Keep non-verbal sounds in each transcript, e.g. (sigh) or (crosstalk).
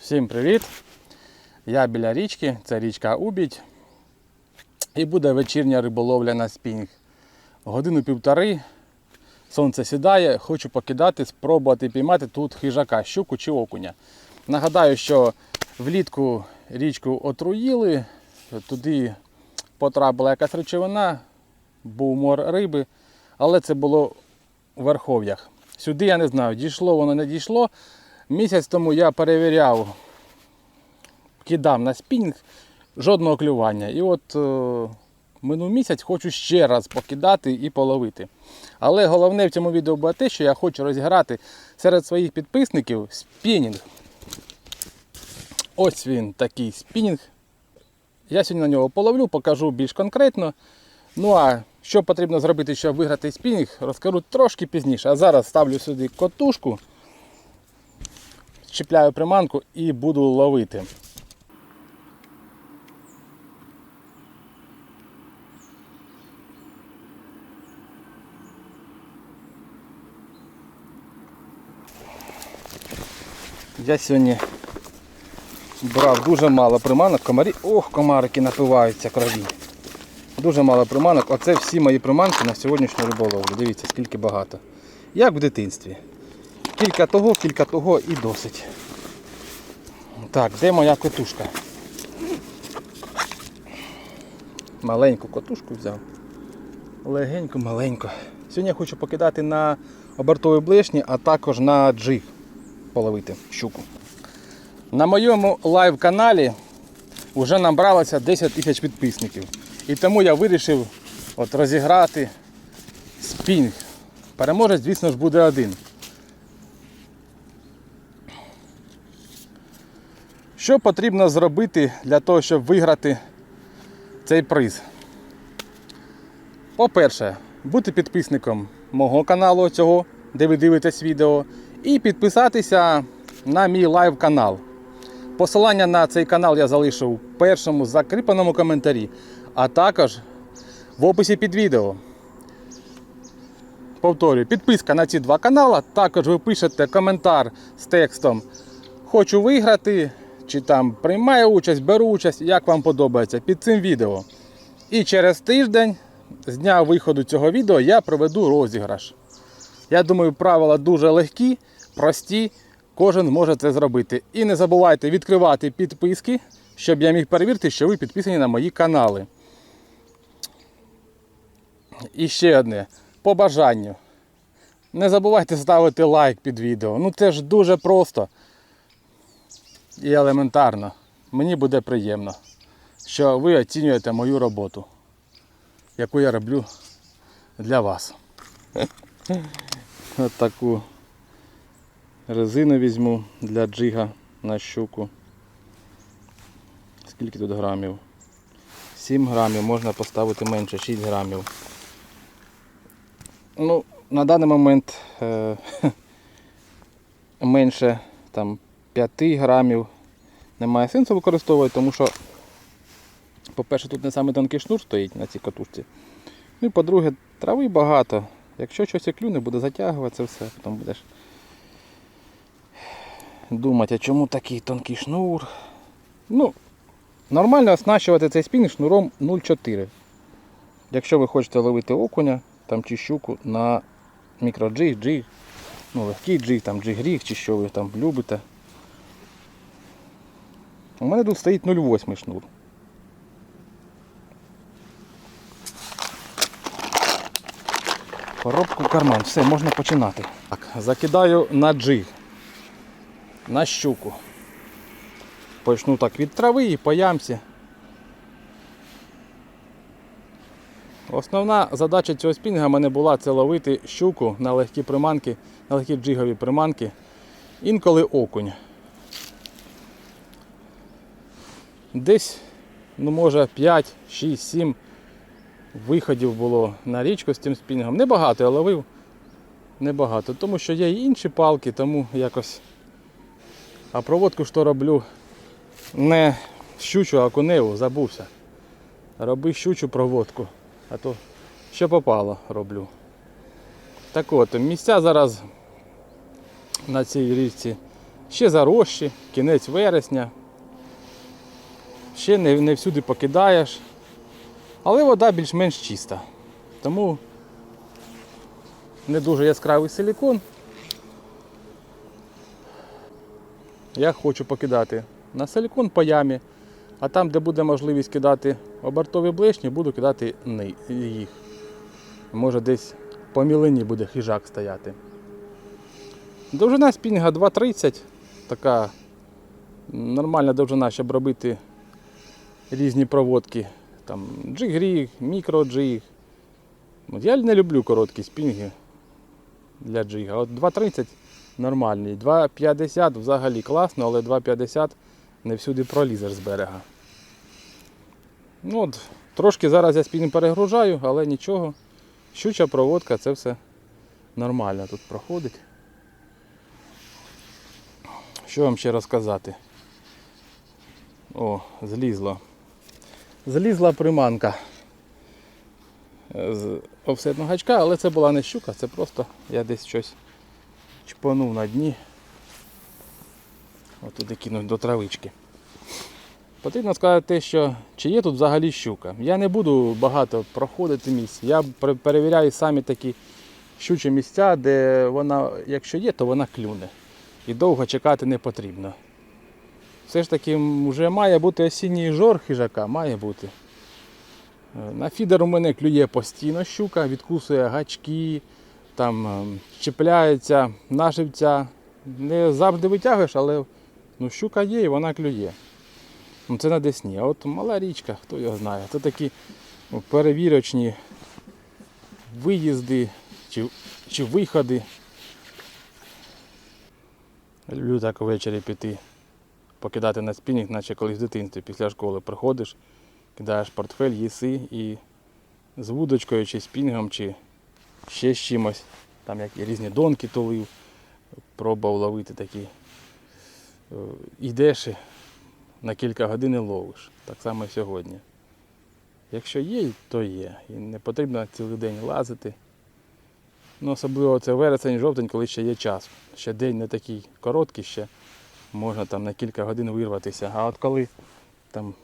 Всім привіт! Я біля річки, це річка Убідь. І буде вечірня риболовля на спінг. Годину півтори, сонце сідає, хочу покидати, спробувати піймати тут хижака, щуку чи окуня. Нагадаю, що влітку річку отруїли, туди потрапила якась речовина, був мор риби, але це було у верхов'ях. Сюди я не знаю, дійшло воно не дійшло. Місяць тому я перевіряв, кидав на спінг, жодного клювання. І от е, минув місяць хочу ще раз покидати і половити. Але головне в цьому відео буде те, що я хочу розіграти серед своїх підписників спінінг. Ось він такий спінінг. Я сьогодні на нього половлю, покажу більш конкретно. Ну а що потрібно зробити, щоб виграти спінінг, розкажу трошки пізніше. А зараз ставлю сюди котушку, чіпляю приманку і буду ловити. Я сьогодні брав дуже мало приманок, комарі. Ох, комарики напиваються крові. Дуже мало приманок. Оце всі мої приманки на сьогоднішню риболовлю. Дивіться, скільки багато. Як в дитинстві. Кілька того, кілька того і досить. Так, де моя котушка? Маленьку котушку взяв. Легенько, маленько. Сьогодні я хочу покидати на обертовій блешні, а також на джиг половити щуку. На моєму лайв-каналі вже набралося 10 тисяч підписників. І тому я вирішив от розіграти спінг. Переможець, звісно ж, буде один. Що потрібно зробити для того, щоб виграти цей приз? По-перше, бути підписником мого каналу цього, де ви дивитесь відео, і підписатися на мій лайв канал. Посилання на цей канал я залишу в першому закріпленому коментарі, а також в описі під відео. Повторюю, підписка на ці два канали. Також ви пишете коментар з текстом Хочу виграти, чи там приймаю участь, беру участь, як вам подобається під цим відео. І через тиждень з дня виходу цього відео я проведу розіграш. Я думаю, правила дуже легкі, прості. Кожен може це зробити. І не забувайте відкривати підписки, щоб я міг перевірити, що ви підписані на мої канали. І ще одне. По бажанню. Не забувайте ставити лайк під відео. Ну це ж дуже просто і елементарно. Мені буде приємно, що ви оцінюєте мою роботу, яку я роблю для вас. (laughs) Ось таку резину візьму для джига на щуку. Скільки тут грамів? 7 грамів, можна поставити менше, 6 грамів. Ну, на даний момент е, (laughs) менше там 5 грамів немає сенсу використовувати, тому що, по-перше, тут не саме тонкий шнур стоїть на цій катушці. Ну і по-друге, трави багато. Якщо щось і клюне, буде затягуватися все, потім будеш думати, а чому такий тонкий шнур. Ну, нормально оснащувати цей спінг шнуром 0,4. Якщо ви хочете ловити окуня там, чи щуку на мікроджиг, джиг, ну, легкий джиг, там, джиг-ріг, чи що ви там любите. У мене тут стоїть 0,8 шнур. Коробку карман. Все, можна починати. Так, закидаю на джиг. На щуку. Почну так від трави і по ямці. Основна задача цього спінга в мене була це ловити щуку на легкі приманки, на легкі джигові приманки. Інколи окунь. Десь, ну може 5, 6, 7 виходів було на річку з цим спінгом. Небагато я ловив. Небагато. Тому що є і інші палки, тому якось. А проводку що роблю не щучу, а коневу, забувся. Роби щучу проводку. А то що попало роблю. Так от, місця зараз на цій річці Ще зарощі, кінець вересня. Ще не, не всюди покидаєш. Але вода більш-менш чиста. Тому не дуже яскравий силікон. Я хочу покидати на силікон по ямі, а там, де буде можливість кидати обертові блешні, буду кидати їх. Може десь по мілині буде хижак стояти. Довжина спінінга 2,30. Така нормальна довжина, щоб робити різні проводки. Там джиг-ріг, мікро-джиг. Я не люблю короткі спінги для джига. От 2,30 нормальний. 2,50 взагалі класно, але 2,50 не всюди пролізеш з берега. Ну от, Трошки зараз я спінг перегружаю, але нічого. Щуча проводка, це все нормально тут проходить. Що вам ще розказати? О, злізло. Злізла приманка з офсетного гачка, але це була не щука, це просто я десь щось чпанув на дні. Отуди кинув до травички. Потрібно сказати те, що чи є тут взагалі щука. Я не буду багато проходити місць. Я перевіряю самі такі щучі місця, де вона, якщо є, то вона клюне. І довго чекати не потрібно. Все ж таки вже має бути осінній жор хижака, має бути. Е, На фідер у мене клює постійно щука, відкусує гачки, там е, чіпляється, наживця. Не завжди витягуєш, але ну, щука є і вона клює. Ну, це на Десні. А от мала річка, хто його знає. Це такі ну, перевірочні виїзди чи, чи виходи. Люблю так ввечері піти, покидати на спінінг, наче колись в дитинстві після школи приходиш, кидаєш портфель, їси і з вудочкою чи спінгом, чи ще з чимось, там як і різні донки тулив, пробував ловити такі. Е, Йдеш і на кілька годин і ловиш. Так само і сьогодні. Якщо є, то є. І не потрібно цілий день лазити. Ну, особливо це вересень, жовтень, коли ще є час. Ще день не такий короткий, ще можна там на кілька годин вирватися. А от коли там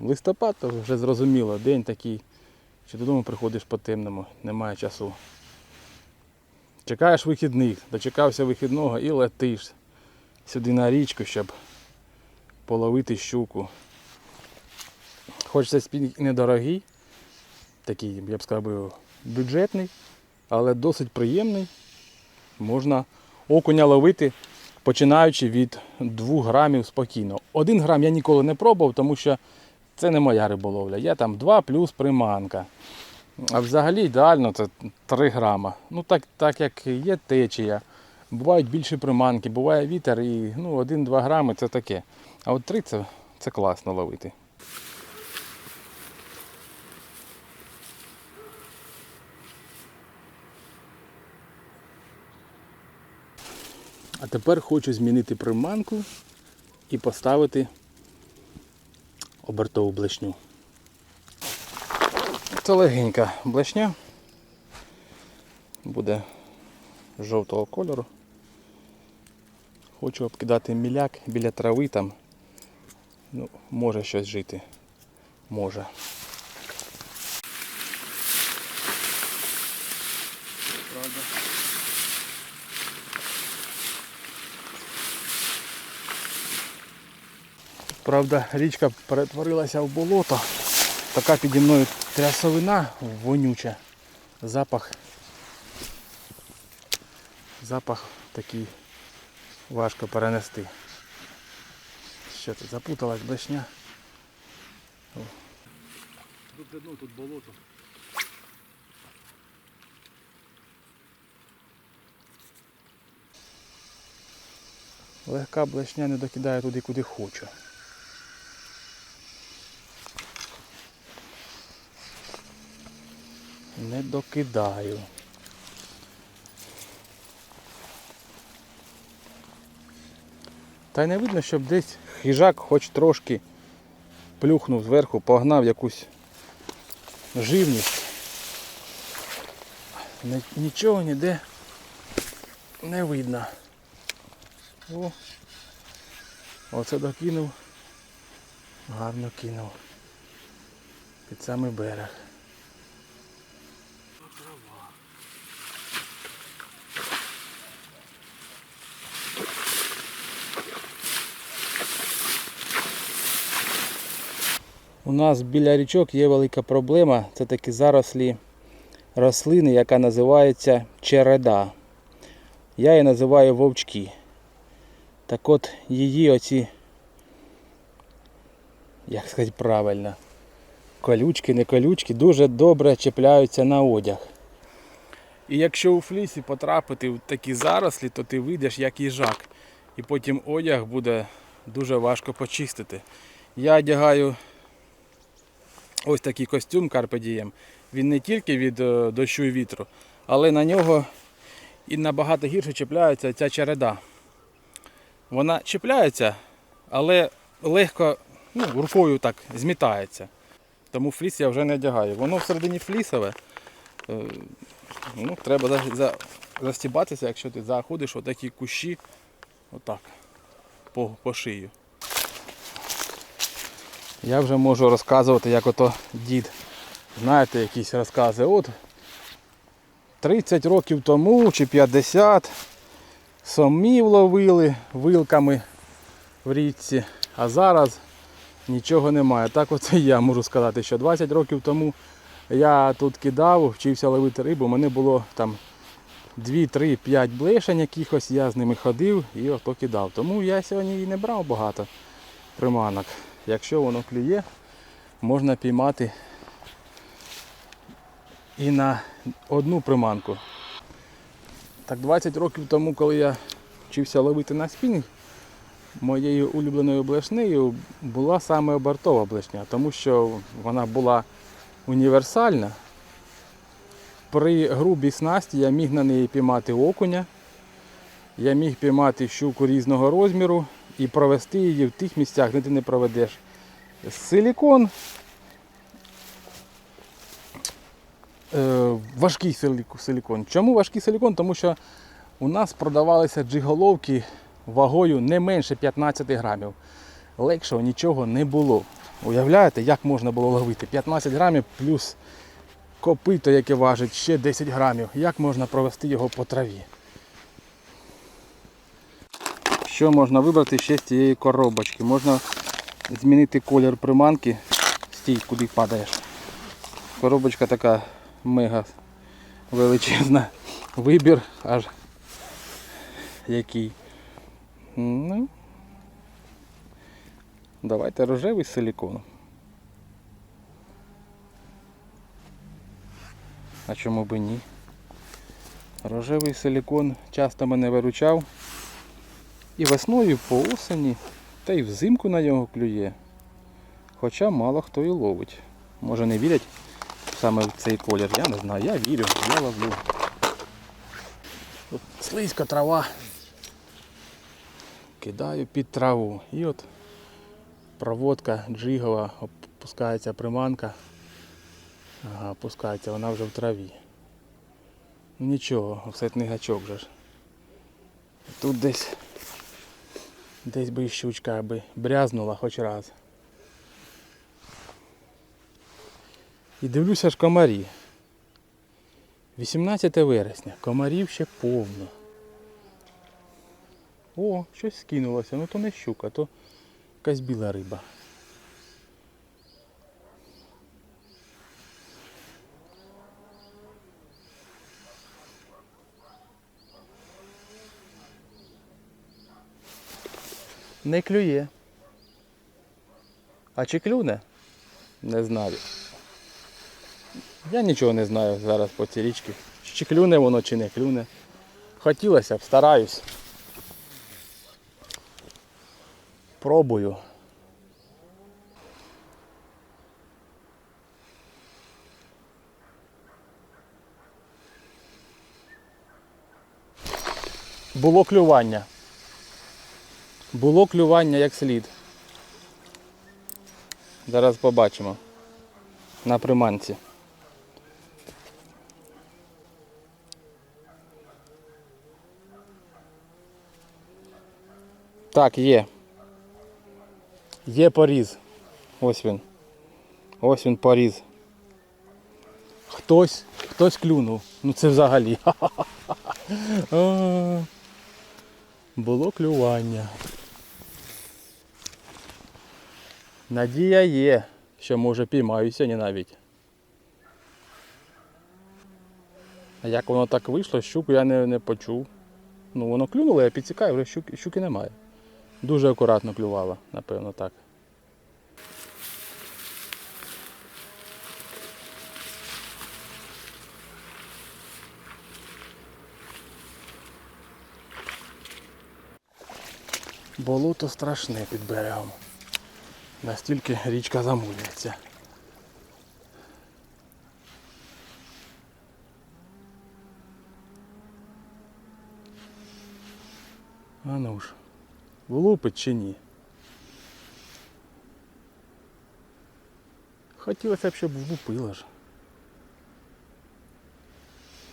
листопад, то вже зрозуміло, день такий, що додому приходиш по темному, немає часу. Чекаєш вихідних, дочекався вихідного і летиш сюди на річку, щоб половити щуку. Хоч це спінг недорогий, такий, я б сказав, бюджетний, але досить приємний. Можна окуня ловити, починаючи від 2 грамів спокійно. Один грам я ніколи не пробував, тому що це не моя риболовля. Я там 2 плюс приманка. А взагалі ідеально це 3 грама. Ну так, так як є течія. Бувають більші приманки, буває вітер і ну, 1-2 грами це таке. А от 3 це, це класно ловити. А тепер хочу змінити приманку і поставити обертову блешню. Це легенька блешня. Буде жовтого кольору. Хочу обкидати міляк біля трави там. Ну, може щось жити. Може. Правда, річка перетворилася в болото. Така піді мною трясовина вонюча. Запах. Запах такий важко перенести. Що тут запуталась блешня? Тут дно, тут болото. Легка блешня не докидає туди, куди хочу. Не докидаю. Та й не видно, щоб десь хижак хоч трошки плюхнув зверху, погнав якусь живність. Нічого ніде не видно. О, Оце докинув. Гарно кинув. Під самий берег. У нас біля річок є велика проблема. Це такі зарослі рослини, яка називається череда. Я її називаю вовчки. Так от її оці, як сказати правильно, колючки, не колючки, дуже добре чіпляються на одяг. І якщо у флісі потрапити в такі зарослі, то ти вийдеш як їжак. І потім одяг буде дуже важко почистити. Я одягаю ось такий костюм Diem. Він не тільки від е, дощу і вітру, але на нього і набагато гірше чіпляється ця череда. Вона чіпляється, але легко ну, рукою так змітається. Тому фліс я вже не одягаю. Воно всередині флісове. Е, Ну, треба за, за, застібатися, якщо ти заходиш в такі кущі, отак, по, по шию. Я вже можу розказувати, як ото дід. Знаєте, якісь розкази. От 30 років тому чи 50 сомів ловили вилками в річці, а зараз нічого немає. Так оце я можу сказати, що 20 років тому я тут кидав, вчився ловити рибу, у мене було там 2, 3, 5 блешень якихось, я з ними ходив і ото кидав. Тому я сьогодні і не брав багато приманок. Якщо воно клює, можна піймати і на одну приманку. Так 20 років тому, коли я вчився ловити на спінінг, моєю улюбленою блешнею була саме бортова блешня, тому що вона була універсальна. При грубій снасті я міг на неї піймати окуня, я міг піймати щуку різного розміру і провести її в тих місцях, де ти не проведеш. Силікон. Е, важкий силік- силікон. Чому важкий силікон? Тому що у нас продавалися джиголовки вагою не менше 15 грамів. Легшого нічого не було. Уявляєте, як можна було ловити? 15 грамів плюс копито, яке важить ще 10 грамів. Як можна провести його по траві? Що можна вибрати ще з цієї коробочки? Можна змінити колір приманки, стій, куди падаєш. Коробочка така мега величезна. Вибір аж який. Ну, давайте рожевий з. А чому би ні? Рожевий силікон часто мене виручав. І весною, по осені, та й взимку на нього клює. Хоча мало хто і ловить. Може не вірять саме в цей колір, я не знаю, я вірю, я ловлю. Тут слизька трава. Кидаю під траву. І от проводка джигова, опускається приманка. Ага, опускається, вона вже в траві. Нічого, офсетний гачок же ж. Тут десь десь би і щучка аби брязнула хоч раз. І дивлюся ж комарі. 18 вересня, комарів ще повно. О, щось скинулося, ну то не щука, то якась біла риба. Не клює. А чи клюне? Не знаю. Я нічого не знаю зараз по цій річці. Чи клюне воно, чи не клюне. Хотілося б, стараюсь. Пробую. Було клювання. Було клювання як слід. Зараз побачимо. На приманці. Так, є. Є поріз. Ось він. Ось він поріз. Хтось, хтось клюнув. Ну це взагалі. (laughs) Було клювання. Надія є, що може піймаю сьогодні навіть. А як воно так вийшло, щуку я не, не почув. Ну воно клюнуло, я підсікаю, вже щуки, щуки немає. Дуже акуратно клювала, напевно, так. Болото страшне під берегом. Настільки річка замулюється. А ну ж, влупить чи ні? Хотілося б, щоб влупила ж.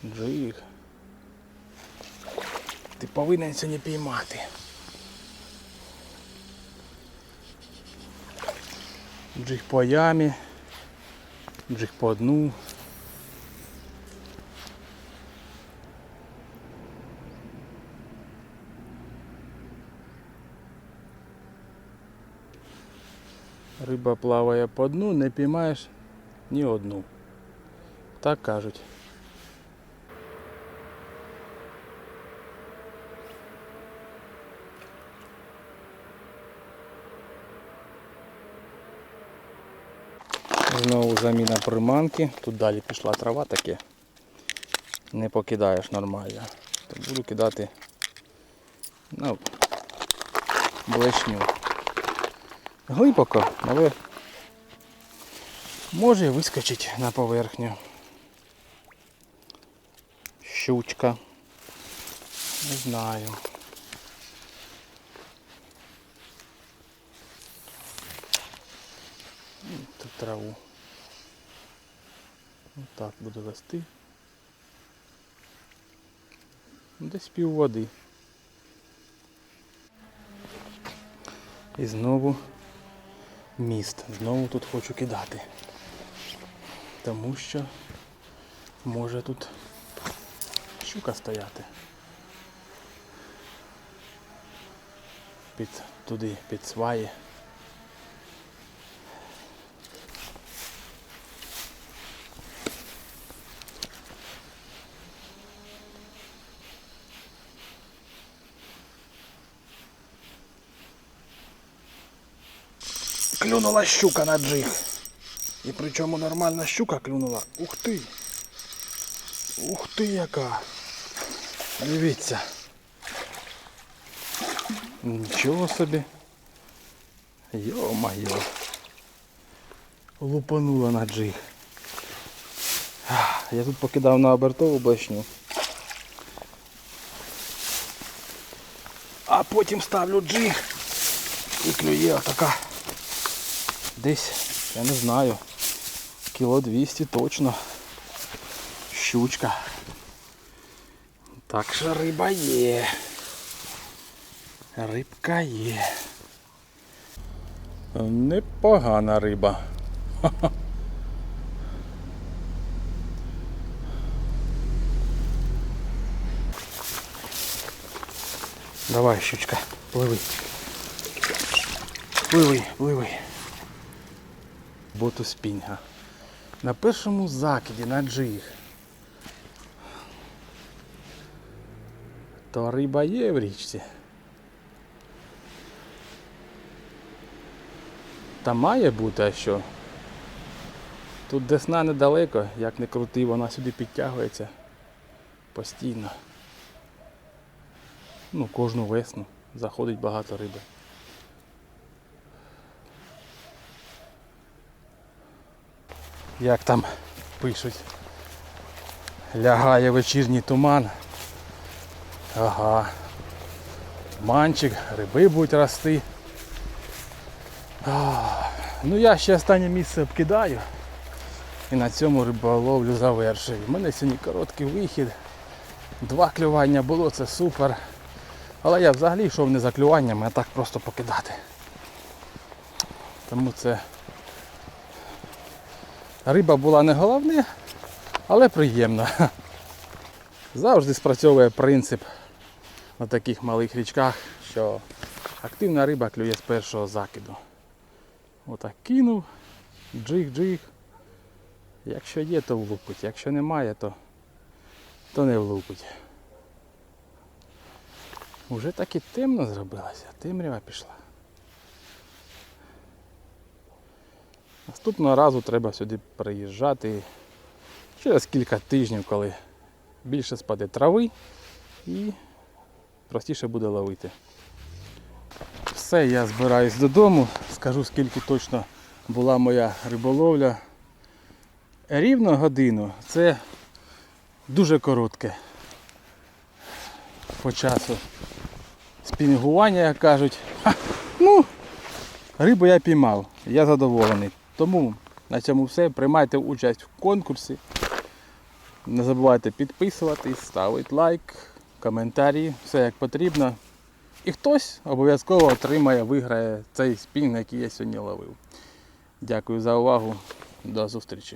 Джиг. Ти повинен сьогодні піймати. Джиг по ямі, джиг по дну. Риба плаває по дну, не піймаєш ні одну. Так кажуть. Знову заміна приманки. Тут далі пішла трава таке. Не покидаєш нормально. То буду кидати ну, блешню. Глибоко, але може і вискочить на поверхню. Щучка. Не знаю. Тут траву. Отак буду вести. Десь пів води. І знову міст. Знову тут хочу кидати. Тому що може тут щука стояти. Під туди, під сваї. Клюнула щука на джиг. І причому нормальна щука клюнула. Ух ти! Ух ти яка! Дивіться. Нічого собі. Йо-майо. Лупанула на джиг. Я тут покидав на обертову башню. А потім ставлю джиг і клює отака. Десь, я не знаю, кіло 200 точно. Щучка. Так що риба є. Рибка є. Непогана риба. (laughs) Давай, щучка, пливи. Пливи, пливи. Боту спінга. На першому закиді на джиг. То риба є в річці. Та має бути, а що? Тут десна недалеко, як не крути, вона сюди підтягується постійно. Ну, кожну весну заходить багато риби. Як там пишуть. Лягає вечірній туман. Ага. Манчик, гриби будуть рости. Ну я ще останнє місце обкидаю. І на цьому риболовлю завершую. У мене сьогодні короткий вихід. Два клювання було, це супер. Але я взагалі йшов не за клюванням, а так просто покидати. Тому це риба була не головне, але приємна. Завжди спрацьовує принцип на таких малих річках, що активна риба клює з першого закиду. Отак кинув, джиг-джиг. Якщо є, то влупить. Якщо немає, то, то не влупить. Уже так і темно зробилося, темрява пішла. Наступного разу треба сюди приїжджати через кілька тижнів, коли більше спаде трави і простіше буде ловити. Все, я збираюсь додому, скажу скільки точно була моя риболовля. Рівно годину це дуже коротке по часу. Спінгування, як кажуть. Ха, ну, рибу я піймав, я задоволений. Тому на цьому все. Приймайте участь в конкурсі. Не забувайте підписуватись, ставити лайк, коментарі, все як потрібно. І хтось обов'язково отримає, виграє цей спінг, який я сьогодні ловив. Дякую за увагу. До зустрічі.